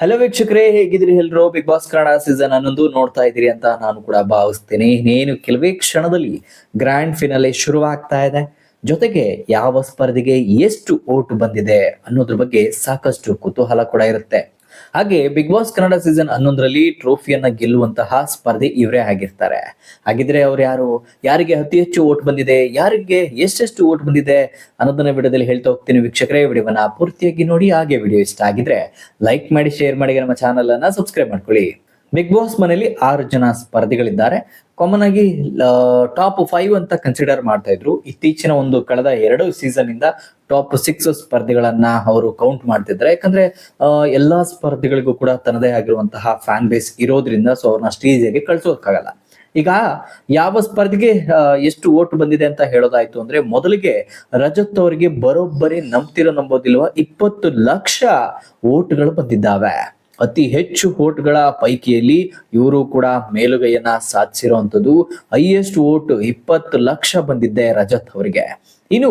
Hello ವೀಕ್ಷಕರೇ ಹೇಗಿದ್ರಿ ಎಲ್ಲರೂ big boss Kannada season ಹನ್ನೊಂದು ನೋಡ್ತಾ ಇದ್ದೀರಿ ಅಂತ ನಾನು ಕೂಡ ಭಾವಿಸ್ತೇನೆ. ಇನ್ನೇನು ಕೆಲವೇ ಕ್ಷಣದಲ್ಲಿ ಗ್ರ್ಯಾಂಡ್ ಫಿನಾಲೆ ಶುರುವಾಗ್ತಾ ಇದೆ. ಜೊತೆಗೆ ಯಾವ ಸ್ಪರ್ಧೆಗೆ ಎಷ್ಟು ಓಟು ಬಂದಿದೆ ಅನ್ನೋದ್ರ ಬಗ್ಗೆ ಸಾಕಷ್ಟು ಕುತೂಹಲ ಕೂಡ ಇರುತ್ತೆ. ಹಾಗೆ ಬಿಗ್ ಬಾಸ್ ಕನ್ನಡ ಸೀಸನ್ ಹನ್ನೊಂದರಲ್ಲಿ ಟ್ರೋಫಿಯನ್ನ ಗೆಲ್ಲುವಂತಹ ಸ್ಪರ್ಧೆ ಇವರೇ ಆಗಿರ್ತಾರೆ. ಹಾಗಿದ್ರೆ ಅವ್ರು ಯಾರು? ಯಾರಿಗೆ ಅತಿ ಹೆಚ್ಚು ಓಟ್ ಬಂದಿದೆ? ಯಾರಿಗೆ ಎಷ್ಟೆಷ್ಟು ಓಟ್ ಬಂದಿದೆ? ಅನ್ನೋದನ್ನ ವಿಡಿಯೋದಲ್ಲಿ ಹೇಳ್ತಾ ಹೋಗ್ತೀನಿ ವೀಕ್ಷಕರೇ. ವಿಡಿಯೋವನ್ನ ಪೂರ್ತಿಯಾಗಿ ನೋಡಿ, ಹಾಗೆ ವಿಡಿಯೋ ಇಷ್ಟ ಆಗಿದ್ರೆ ಲೈಕ್ ಮಾಡಿ ಶೇರ್ ಮಾಡಿ, ನಮ್ಮ ಚಾನಲ್ ಅನ್ನ ಸಬ್ಸ್ಕ್ರೈಬ್ ಮಾಡ್ಕೊಳ್ಳಿ. ಬಿಗ್ ಬಾಸ್ ಮನೆಯಲ್ಲಿ ಆರು ಜನ ಸ್ಪರ್ಧಿಗಳಿದ್ದಾರೆ. ಕಾಮನ್ ಆಗಿ ಟಾಪ್ ಫೈವ್ ಅಂತ ಕನ್ಸಿಡರ್ ಮಾಡ್ತಾ ಇದ್ರು. ಇತ್ತೀಚಿನ ಒಂದು ಕಳೆದ ಎರಡು ಸೀಸನ್ ಇಂದ ಟಾಪ್ ಸಿಕ್ಸ್ ಸ್ಪರ್ಧಿಗಳನ್ನ ಅವರು ಕೌಂಟ್ ಮಾಡ್ತಿದ್ದಾರೆ ಯಾಕಂದ್ರೆ ಎಲ್ಲಾ ಸ್ಪರ್ಧಿಗಳಿಗೂ ಕೂಡ ತನ್ನದೇ ಆಗಿರುವಂತಹ ಫ್ಯಾನ್ ಬೇಸ್ ಇರೋದ್ರಿಂದ ಸೊ ಅವ್ರನ್ನ ಆಗಿ ಕಳ್ಸೋಕ್ಕಾಗಲ್ಲ. ಈಗ ಯಾವ ಸ್ಪರ್ಧೆಗೆ ಎಷ್ಟು ಓಟ್ ಬಂದಿದೆ ಅಂತ ಹೇಳೋದಾಯ್ತು ಅಂದ್ರೆ, ಮೊದಲಿಗೆ ರಜತ್ ಅವರಿಗೆ ಬರೋಬ್ಬರಿ ನಂಬ್ತಿರೋ ನಂಬೋದಿಲ್ವ? ಇಪ್ಪತ್ತು ಲಕ್ಷ ಓಟ್ಗಳು ಬಂದಿದ್ದಾವೆ. ಅತಿ ಹೆಚ್ಚು ಓಟ್ಗಳ ಪೈಕಿಯಲ್ಲಿ ಇವರು ಕೂಡ ಮೇಲುಗೈಯನ್ನ ಸಾಧಿಸಿರುವಂತದ್ದು ಹೈಯೆಸ್ಟ್ ಓಟ್ ಇಪ್ಪತ್ತು ಲಕ್ಷ ಬಂದಿದ್ದೆ ರಜತ್ ಅವರಿಗೆ. ಇನ್ನು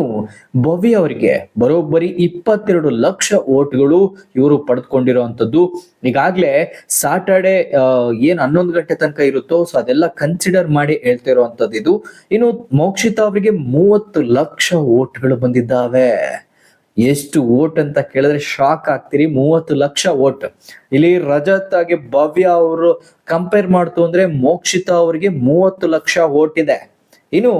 ಭವ್ಯ ಅವರಿಗೆ ಬರೋಬ್ಬರಿ ಇಪ್ಪತ್ತೆರಡು ಲಕ್ಷ ಓಟ್ಗಳು ಇವರು ಪಡೆದುಕೊಂಡಿರುವಂಥದ್ದು. ಈಗಾಗಲೇ ಸಾಟರ್ಡೆ ಏನ್ ಹನ್ನೊಂದು ಗಂಟೆ ತನಕ ಇರುತ್ತೋ, ಸೊ ಅದೆಲ್ಲ ಕನ್ಸಿಡರ್ ಮಾಡಿ ಹೇಳ್ತಾ ಇರುವಂತದ್ದು ಇದು. ಇನ್ನು ಮೋಕ್ಷಿತಾ ಅವರಿಗೆ ಮೂವತ್ತು ಲಕ್ಷ ಓಟ್ಗಳು ಬಂದಿದ್ದಾವೆ. ಎಷ್ಟು ಓಟ್ ಅಂತ ಕೇಳಿದ್ರೆ ಶಾಕ್ ಆಗ್ತೀರಿ. ಮೂವತ್ತು ಲಕ್ಷ ಓಟ್ ಇಲ್ಲಿ ರಜತ್ ಆಗಿ ಭವ್ಯ ಅವರು ಕಂಪೇರ್ ಮಾಡ್ತು ಅಂದ್ರೆ ಮೋಕ್ಷಿತಾ ಅವರಿಗೆ ಮೂವತ್ತು ಲಕ್ಷ ಓಟ್ ಇದೆ. ಇನ್ನು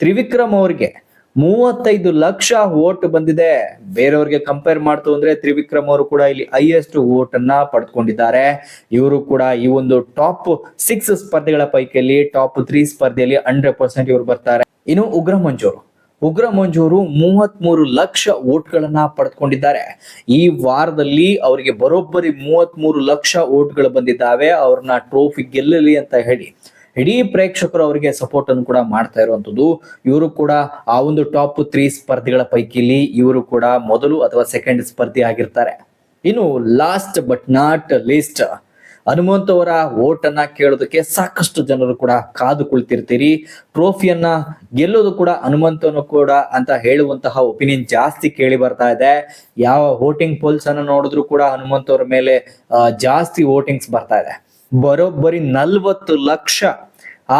ತ್ರಿವಿಕ್ರಮ್ ಅವರಿಗೆ ಮೂವತ್ತೈದು ಲಕ್ಷ ಓಟ್ ಬಂದಿದೆ. ಬೇರೆಯವ್ರಿಗೆ ಕಂಪೇರ್ ಮಾಡ್ತು ಅಂದ್ರೆ ತ್ರಿವಿಕ್ರಮ್ ಅವರು ಕೂಡ ಇಲ್ಲಿ ಹೈಯೆಸ್ಟ್ ಓಟ್ ಅನ್ನ ಪಡ್ಕೊಂಡಿದ್ದಾರೆ. ಇವರು ಕೂಡ ಈ ಒಂದು ಟಾಪ್ ಸಿಕ್ಸ್ ಸ್ಪರ್ಧೆಗಳ ಪೈಕಿಯಲ್ಲಿ ಟಾಪ್ ತ್ರೀ ಸ್ಪರ್ಧೆಯಲ್ಲಿ ಹಂಡ್ರೆಡ್ ಪರ್ಸೆಂಟ್ ಇವರು ಬರ್ತಾರೆ. ಇನ್ನು ಉಗ್ರ ಮಂಜೂರು. ಉಗ್ರ ಮಂಜೂರು ಮೂವತ್ತ್ ಮೂರು ಲಕ್ಷ ಓಟ್ಗಳನ್ನ ಪಡೆದುಕೊಂಡಿದ್ದಾರೆ. ಈ ವಾರದಲ್ಲಿ ಅವರಿಗೆ ಬರೋಬ್ಬರಿ ಮೂವತ್ತ್ ಮೂರು ಲಕ್ಷ ಓಟ್ಗಳು ಬಂದಿದ್ದಾವೆ. ಅವ್ರನ್ನ ಟ್ರೋಫಿ ಗೆಲ್ಲಲಿ ಅಂತ ಹೇಳಿ. ಇಡೀ ಪ್ರೇಕ್ಷಕರು ಅವರಿಗೆ ಸಪೋರ್ಟ್ ಅನ್ನು ಕೂಡ ಮಾಡ್ತಾ ಇರುವಂತದ್ದು ಇವರು ಕೂಡ ಆ ಒಂದು ಟಾಪ್ ತ್ರೀ ಸ್ಪರ್ಧಿಗಳ ಪೈಕಿಲಿ ಇವರು ಕೂಡ ಮೊದಲು ಅಥವಾ ಸೆಕೆಂಡ್ ಸ್ಪರ್ಧಿ ಆಗಿರ್ತಾರೆ. ಇನ್ನು last but not least Hanumanth ಅವರ ಓಟ್ ಅನ್ನ ಕೇಳೋದಕ್ಕೆ ಸಾಕಷ್ಟು ಜನರು ಕೂಡ ಕಾದು ಕುಳಿತಿರ್ತೀರಿ. ಟ್ರೋಫಿಯನ್ನ ಗೆಲ್ಲೋದು ಕೂಡ ಹನುಮಂತನು ಕೂಡ ಅಂತ ಹೇಳುವಂತಹ ಒಪಿನಿಯನ್ ಜಾಸ್ತಿ ಕೇಳಿ ಬರ್ತಾ ಇದೆ. ಯಾವ ವೋಟಿಂಗ್ ಪೋಲ್ಸ್ ಅನ್ನ ನೋಡಿದ್ರು ಕೂಡ ಹನುಮಂತವ್ರ ಮೇಲೆ ಜಾಸ್ತಿ ವೋಟಿಂಗ್ಸ್ ಬರ್ತಾ ಇದೆ. ಬರೋಬ್ಬರಿ ನಲ್ವತ್ತು ಲಕ್ಷ,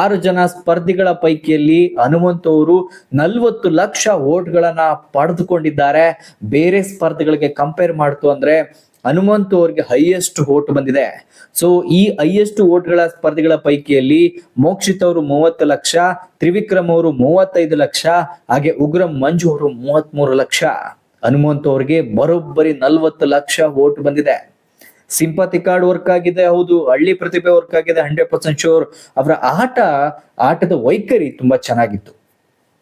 ಆರು ಜನ ಸ್ಪರ್ಧಿಗಳ ಪೈಕಿಯಲ್ಲಿ ಹನುಮಂತವರು ನಲ್ವತ್ತು ಲಕ್ಷ ಓಟ್ಗಳನ್ನ ಪಡೆದುಕೊಂಡಿದ್ದಾರೆ. ಬೇರೆ ಸ್ಪರ್ಧೆಗಳಿಗೆ ಕಂಪೇರ್ ಮಾಡ್ತು ಅಂದ್ರೆ ಹನುಮಂತ್ ಅವ್ರಿಗೆ ಹೈಯೆಸ್ಟ್ ಓಟ್ ಬಂದಿದೆ. ಸೊ ಈ ಹೈಯೆಸ್ಟ್ ಓಟ್ಗಳ ಸ್ಪರ್ಧೆಗಳ ಪೈಕಿಯಲ್ಲಿ ಮೋಕ್ಷಿತ್ ಅವರು ಮೂವತ್ತು ಲಕ್ಷ, ತ್ರಿವಿಕ್ರಮ್ ಅವರು ಮೂವತ್ತೈದು ಲಕ್ಷ, ಹಾಗೆ ಉಗ್ರಂ ಮಂಜು ಅವರು ಮೂವತ್ಮೂರು ಲಕ್ಷ. ಹನುಮಂತ್ ಅವ್ರಿಗೆ ಬರೋಬ್ಬರಿ ನಲ್ವತ್ತು ಲಕ್ಷ ಓಟ್ ಬಂದಿದೆ. ಸಿಂಪತಿ ಕಾರ್ಡ್ ವರ್ಕ್ ಆಗಿದೆ, ಹೌದು. ಹಳ್ಳಿ ಪ್ರತಿಭೆ ವರ್ಕ್ ಆಗಿದೆ ಹಂಡ್ರೆಡ್ ಪರ್ಸೆಂಟ್ ಶೋರ್ ಅವರ ಆಟ, ಆಟದ ವೈಖರಿ ತುಂಬಾ ಚೆನ್ನಾಗಿತ್ತು.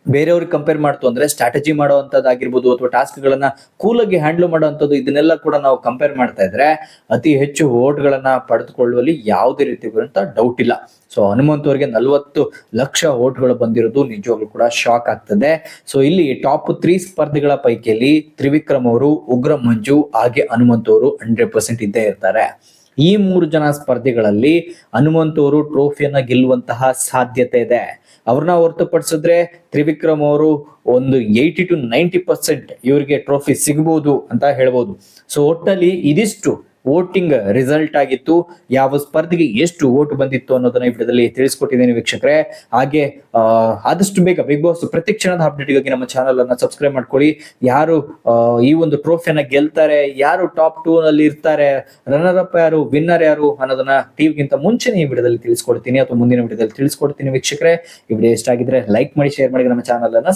ಬೇರೆಯವ್ರಿಗೆ ಕಂಪೇರ್ ಮಾಡ್ತು ಅಂದ್ರೆ ಸ್ಟ್ರಾಟಜಿ ಮಾಡುವಂತದ್ದಾಗಿರ್ಬೋದು ಅಥವಾ ಟಾಸ್ಕ್ ಗಳನ್ನ ಕೂಲಾಗಿ ಹ್ಯಾಂಡಲ್ ಮಾಡುವಂಥದ್ದು ಇದನ್ನೆಲ್ಲ ಕೂಡ ನಾವು ಕಂಪೇರ್ ಮಾಡ್ತಾ ಇದ್ರೆ ಅತಿ ಹೆಚ್ಚು ಓಟ್ಗಳನ್ನ ಪಡೆದುಕೊಳ್ಳುವಲ್ಲಿ ಯಾವುದೇ ರೀತಿ ಡೌಟ್ ಇಲ್ಲ. ಸೊ ಹನುಮಂತ್ ಅವರಿಗೆ ನಲವತ್ತು ಲಕ್ಷ ಓಟ್ಗಳು ಬಂದಿರೋದು ನಿಜವಾಗ್ಲೂ ಕೂಡ ಶಾಕ್ ಆಗ್ತದೆ. ಸೊ ಇಲ್ಲಿ ಟಾಪ್ ತ್ರೀ ಸ್ಪರ್ಧಿಗಳ ಪೈಕಿಯಲ್ಲಿ ತ್ರಿವಿಕ್ರಮ್ ಅವರು, ಉಗ್ರ ಮಂಜು, ಹಾಗೆ ಹನುಮಂತ್ ಅವರು ಹಂಡ್ರೆಡ್ ಪರ್ಸೆಂಟ್ ಇದ್ದೇ ಇರ್ತಾರೆ. ಈ ಮೂರು ಜನ ಸ್ಪರ್ಧಿಗಳಲ್ಲಿ ಹನುಮಂತ್ ಅವರು ಟ್ರೋಫಿಯನ್ನ ಗೆಲ್ಲುವಂತಹ ಸಾಧ್ಯತೆ ಇದೆ. ಅವ್ರನ್ನ ಹೊರತುಪಡಿಸಿದ್ರೆ ತ್ರಿವಿಕ್ರಮ್ ಅವರು ಒಂದು ಏಯ್ಟಿ ಟು ನೈಂಟಿ ಪರ್ಸೆಂಟ್ ಇವರಿಗೆ ಟ್ರೋಫಿ ಸಿಗ್ಬೋದು ಅಂತ ಹೇಳ್ಬೋದು. ಸೊ ಒಟ್ಟಲ್ಲಿ ಇದಿಷ್ಟು ವೋಟಿಂಗ್ ರಿಸಲ್ಟ್ ಆಗಿತ್ತು. ಯಾವ ಸ್ಪರ್ಧೆಗೆ ಎಷ್ಟು ಓಟ್ ಬಂದಿತ್ತು ಅನ್ನೋದನ್ನ ಈ ವಿಡಿಯೋದಲ್ಲಿ ತಿಳಿಸ್ಕೊಟ್ಟಿದ್ದೀನಿ ವೀಕ್ಷಕರೇ. ಹಾಗೆ ಆದಷ್ಟು ಬೇಗ ಬಿಗ್ ಬಾಸ್ ಪ್ರತಿ ಕ್ಷಣದ ಅಪ್ಡೇಟ್ಗಾಗಿ ನಮ್ಮ ಚಾನಲ್ ಅನ್ನ ಸಬ್ಸ್ಕ್ರೈಬ್ ಮಾಡ್ಕೊಳ್ಳಿ. ಯಾರು ಈ ಒಂದು ಟ್ರೋಫಿಯನ್ನ ಗೆಲ್ತಾರೆ, ಯಾರು ಟಾಪ್ ಟೂ ನಲ್ಲಿ ಇರ್ತಾರೆ ರನ್ನರ್ ಅಪ್ ಯಾರು ವಿನ್ನರ್ ಯಾರು ಅನ್ನೋದನ್ನ ಟಿವಿಗಿಂತ ಮುಂಚೆನೇ ಈ ವಿಡಿಯೋದಲ್ಲಿ ತಿಳಿಸ್ಕೊಡ್ತೀನಿ ಅಥವಾ ಮುಂದಿನ ವಿಡಿಯೋದಲ್ಲಿ ತಿಳಿಸ್ಕೊಡ್ತೀನಿ ವೀಕ್ಷಕರೇ. ಈ ವಿಡಿಯೋ ಇಷ್ಟ ಆಗಿದ್ರೆ ಲೈಕ್ ಮಾಡಿ ಶೇರ್ ಮಾಡಿ, ನಮ್ಮ ಚಾನಲ್ ಅನ್ನ